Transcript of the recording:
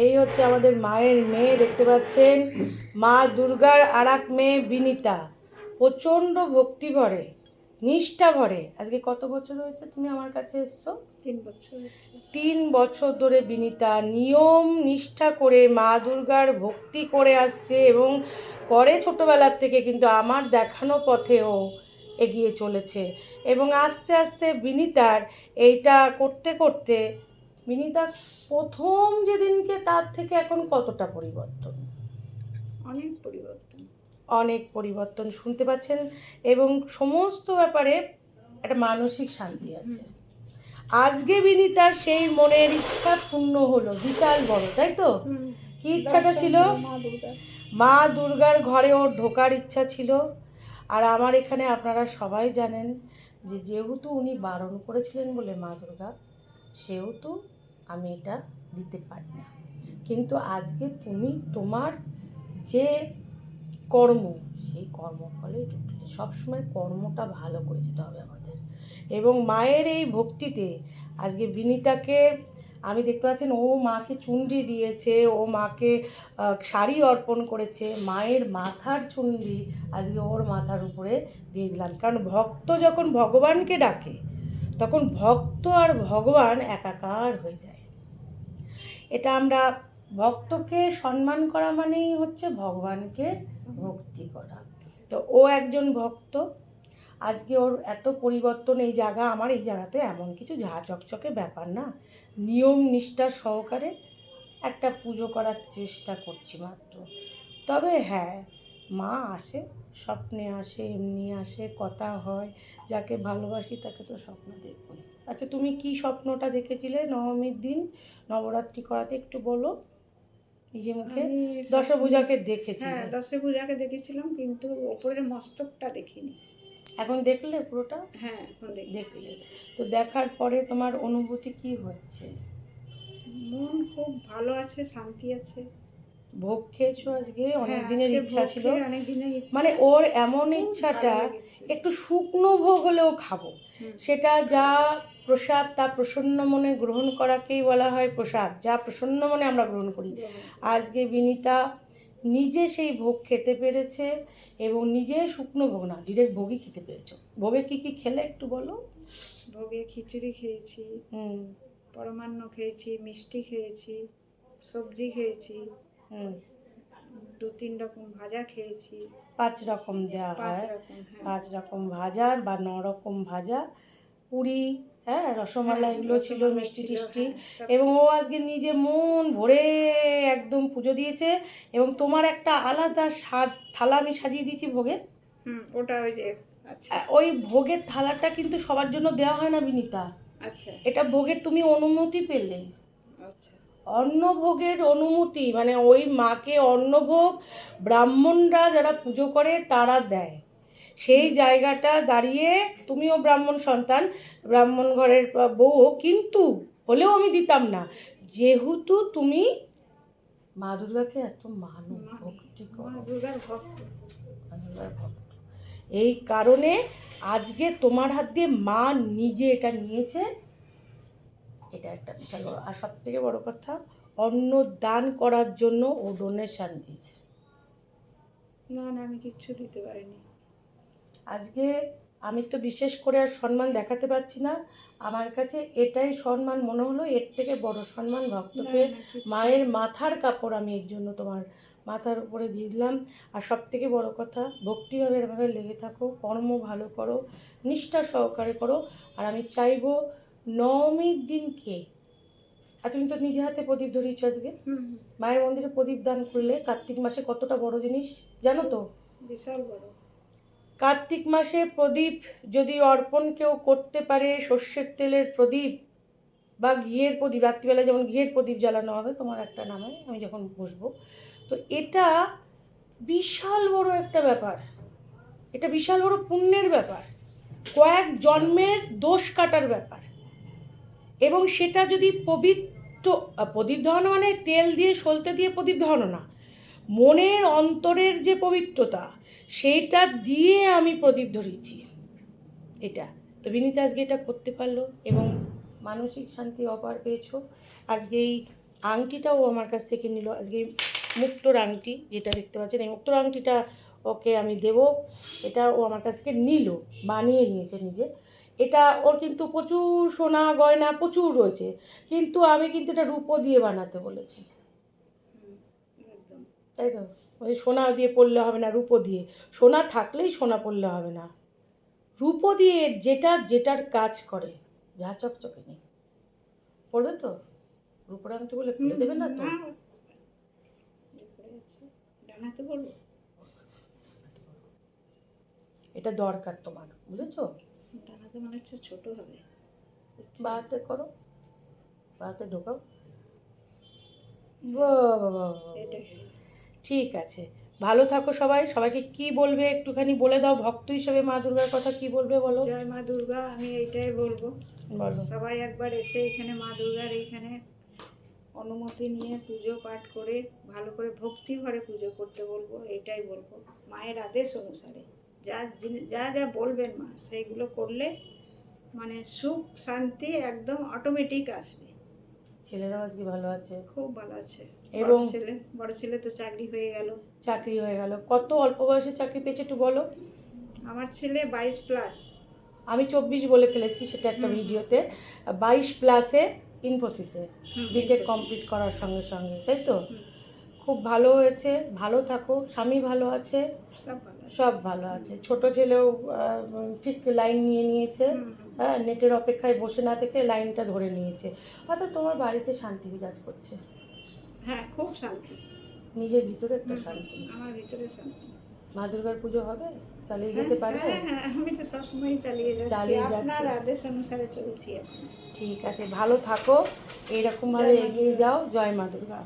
এই হচ্ছে আমাদের মায়ের মেয়ে দেখতে পাচ্ছেন? মা দুর্গার আর এক মেয়ে বিনিতা। প্রচণ্ড ভক্তি ভরে নিষ্ঠা ভরে। আজকে কত বছর হয়েছে তুমি আমার কাছে এসছো? তিন বছর তিন বছর ধরে বিনিতা নিয়ম নিষ্ঠা করে মা দুর্গার ভক্তি করে আসছে এবং করে ছোটোবেলার থেকে কিন্তু আমার দেখানো পথেও এগিয়ে চলেছে। এবং আস্তে আস্তে বিনিতার এইটা করতে করতে বিনিতা প্রথম যেদিনকে তার থেকে এখন কতটা পরিবর্তন? অনেক পরিবর্তন। অনেক পরিবর্তন শুনতে পাচ্ছেন এবং সমস্ত ব্যাপারে একটা মানসিক শান্তি আছে। আজকে বিনিতার সেই মনের ইচ্ছা পূর্ণ হলো বিশাল বড় তাই তো? কি ইচ্ছাটা ছিল? মা দুর্গা। মা দুর্গার ঘরে ওর ঢোকার ইচ্ছা ছিল। আর আমার এখানে আপনারা সবাই জানেন যে যেহেতু উনি বারণ করেছিলেন বলে মা দুর্গা সেহেতু আমি এটা দিতে পারি না। কিন্তু আজকে তুমি তোমার যে কর্ম, সেই কর্মফলে সবসময় কর্মটা ভালো করে যেতে হবে আমাদের। এবং মায়ের এই ভক্তিতে আজকে বিনিতাকে আমি দেখতে পাচ্ছেন, ও মাকে চুন্ডি দিয়েছে, ও মাকে শাড়ি অর্পণ করেছে, মায়ের মাথার চুন্ডি আজকে ওর মাথার উপরে দিয়ে দিলাম। কারণ ভক্ত যখন ভগবানকে ডাকে তখন ভক্ত আর ভগবান একাকার হয়ে যায়। এটা আমরা ভক্তকে সম্মান করা মানেই হচ্ছে ভগবানকে ভক্তি করা। তো ও একজন ভক্ত। আজকে ওর এত পরিবর্তন এই জায়গা, আমার এই জায়গাতে এমন কিছু ঝা চকচকে ব্যাপার না। নিয়ম নিষ্ঠা সহকারে একটা পুজো করার চেষ্টা করছি মাত্র। তবে হ্যাঁ মা আসে। স্বপ্নে আসে এমনি আসে কথা হয় যাকে ভালোবাসি তাকে তো স্বপ্ন দেখবই। আচ্ছা তুমি কি স্বপ্নটা দেখেছিলে নবমীর দিন? নবরাত্রি করাতে একটু বলো। নিজে মুখে দশভূজাকে দেখেছি হ্যাঁ দশে পূজাকে দেখেছিলাম কিন্তু ওপরের মস্তকটা দেখিনি। এখন দেখলে পুরোটা? হ্যাঁ এখন দেখলে। তো দেখার পরে তোমার অনুভূতি কি হচ্ছে? মন খুব ভালো আছে শান্তি আছে। ভোগ খেয়েছো আজকে? অনেক হ্যাঁ, দিনের ইচ্ছা ছিল। খেয়ে অনেক দিনের ইচ্ছা। মানে ওর এমন ইচ্ছাটা একটু শুকনো ভোগ হলেও খাব। সেটা যা প্রসাদ তা প্রসন্ন মনে গ্রহণ করাকেই বলা হয় প্রসাদ। যা প্রসন্ন মনে আমরা গ্রহণ করি। আজকে বিনিতা নিজে সেই ভোগ খেতে পেরেছে এবং নিজে শুকনো ভোগ না ডিরেক্ট ভোগই খেতে পেরেছ। ভোগে কি কি খেলে একটু বলো? ভোগে খিচুড়ি খেয়েছি হুম। পরমান্ন খেয়েছি মিষ্টি খেয়েছি সবজি খেয়েছি হুম। দু তিন রকম ভাজা খেয়েছি। পাঁচ রকম দেওয়া হয়। হ্যাঁ। পাঁচ রকম ভাজার বা ন রকম ভাজা। পুরি হ্যাঁ রসমালাই হ্যাঁ, এগুলো ছিল মিষ্টি টিষ্টি। হ্যাঁ, এবং ও আজকে নিজে মন ভরে একদম পুজো দিয়েছে এবং তোমার একটা আলাদা স্বাদ থালা আমি সাজিয়ে দিয়েছি ভোগে। হুম ওটা ওই যে আচ্ছা। ওই ভোগের থালাটা কিন্তু সবার জন্য দেওয়া হয় না বিনিতা। আচ্ছা। এটা ভোগের তুমি অনুমতি পেলে। আচ্ছা। অন্নভোগের অনুমতি মানে ওই মাকে অন্নভোগ ব্রাহ্মণরা যারা পুজো করে তারা দেয়। সেই জায়গাটা দাঁড়িয়ে তুমিও ব্রাহ্মণ সন্তান ব্রাহ্মণ ঘরের বউ কিন্তু হলেও আমি দিতাম না। যেহেতু তুমি মা দুর্গাকে এত মানো ভক্তি। করো দুর্গার এই কারণে আজকে তোমার হাত দিয়ে মা নিজে এটা নিয়েছে। এটা একটা বিশাল বড় আর সব থেকে বড় কথা অন্ন দান করার জন্য ও ডোনেশন দিয়েছে। না না আমি কিচ্ছু দিতে পারিনি। আজকে আমি তো বিশেষ করে আর সম্মান দেখাতে পারছি না। আমার কাছে এটাই সম্মান মনে হলো এর থেকে বড় সম্মান ভক্তকে মায়ের মাথার কাপড় আমি এর জন্য তোমার মাথার উপরে দিয়ে দিলাম। আর সব থেকে বড় কথা ভক্তিভাবে এভাবে লেগে থাকো কর্ম ভালো করো নিষ্ঠা সহকারে করো। আর আমি চাইব নবমীর দিনকে আর তুমি তো নিজে হাতে প্রদীপ ধরিয়েছো আজকে। মায়ের মন্দিরে প্রদীপ দান করলে কার্তিক মাসে কতটা বড় জিনিস জানো তো? বিশাল বড়। কার্তিক মাসে প্রদীপ যদি অর্পণ কেউ করতে পারে সর্ষের তেলের প্রদীপ বা ঘিয়ের প্রদীপ রাত্রিবেলা যেমন ঘিয়ের প্রদীপ জ্বালানো হবে তোমার একটা নামে আমি যখন বসবো। তো এটা বিশাল বড় একটা ব্যাপার। এটা বিশাল বড় পুণ্যের ব্যাপার। কয়েক জন্মের দোষ কাটার ব্যাপার। এবং সেটা যদি পবিত্র প্রদীপ ধরানো মানে তেল দিয়ে, সলতে দিয়ে প্রদীপ ধরানো না। মনের অন্তরের যে পবিত্রতা সেইটা দিয়ে আমি প্রদীপ ধরিয়েছি। এটা। তো বিনীতা আজকে এটা করতে পারল এবং মানসিক শান্তি অপার পেয়েছ। আজকে এই আংটিটাও আমার কাছ থেকে নিল। আজকে মুক্তোর আংটি যেটা দেখতে পাচ্ছেন, এই মুক্তর আংটিটা ওকে আমি দেব। এটা ও আমার কাছ থেকে নিল, বানিয়ে নিয়েছে নিজে। এটা ওর কিন্তু প্রচুর সোনা গয়না প্রচুর রয়েছে। কিন্তু আমি কিন্তু এটা রূপো দিয়ে বানাতে বলেছি। একদম। তাই তো? ওই সোনা দিয়ে পড়লে হবে না রূপো দিয়ে। সোনা থাকলেই সোনা পড়লে হবে না। রূপো দিয়ে যেটা যেটার কাজ করে যা চকচকে নেই। পড়বে তো? রূপোর আংটি বলে খুলে দেবে না তো? এটা দরকার তোমার বুঝেছ? ডানাতে মনে হচ্ছে ছোট হবে। বাড়াতে করো। বাড়াতে ঢোকাও। বাহ, বাহ, বাহ, বাহ। এটাই। ঠিক আছে। ভালো থাকো সবাই। সবাইকে কি বলবে একটুখানি বলে দাও। ভক্ত হিসেবে মা দুর্গার কথা কি বলবে বলো? জয় মা দুর্গা আমি এইটাই বলব। বলো সবাই একবার এসে এখানে মা দুর্গার এইখানে অনুমতি নিয়ে পুজো পাঠ করে ভালো করে ভক্তি ঘরে পুজো করতে বলব। এটাই বলব। মায়ের আদেশ অনুসারে। যা যা যা বলবেন মা সেইগুলো করলে মানে সুখ শান্তি একদম অটোমেটিক আসবে। ছেলেরাও আজকে ভালো আছে। খুব ভালো আছে। এবং- ছেলে বড় ছেলে তো চাকরি হয়ে গেল। চাকরি হয়ে গেল। কত অল্প বয়সে চাকরি পেয়েছে একটু বলো? আমার ছেলে বাইশ প্লাস আমি চব্বিশ বলে ফেলেছি সেটা একটা ভিডিওতে। বাইশ প্লাসে ইনফোসিসে বিটেক কমপ্লিট করার সঙ্গে সঙ্গে তাই তো? খুব ভালো হয়েছে ভালো থাকো স্বামী ভালো আছে। সব ভালো আছে। ছোট ছেলেও ঠিক লাইন নিয়ে নিয়েছে। হ্যাঁ নেটের অপেক্ষায় বসে না থেকে লাইনটা ধরে নিয়েছে। অর্থাৎ তোমার বাড়িতে শান্তি বিরাজ করছে। হ্যাঁ খুব শান্তি। নিজের ভিতরে একটা শান্তি। আমার ভিতরে শান্তি। মা দুর্গার পুজো হবে? চালিয়ে যেতে পারবে? হ্যাঁ, হ্যাঁ, আমি তো সবসময় চালিয়ে যাচ্ছি। চালিয়ে যাচ্ছে। আদেশ অনুসারে চলছি ঠিক আছে ভালো থাকো। এইরকমভাবে এগিয়ে যাও। জয় মা দুর্গা।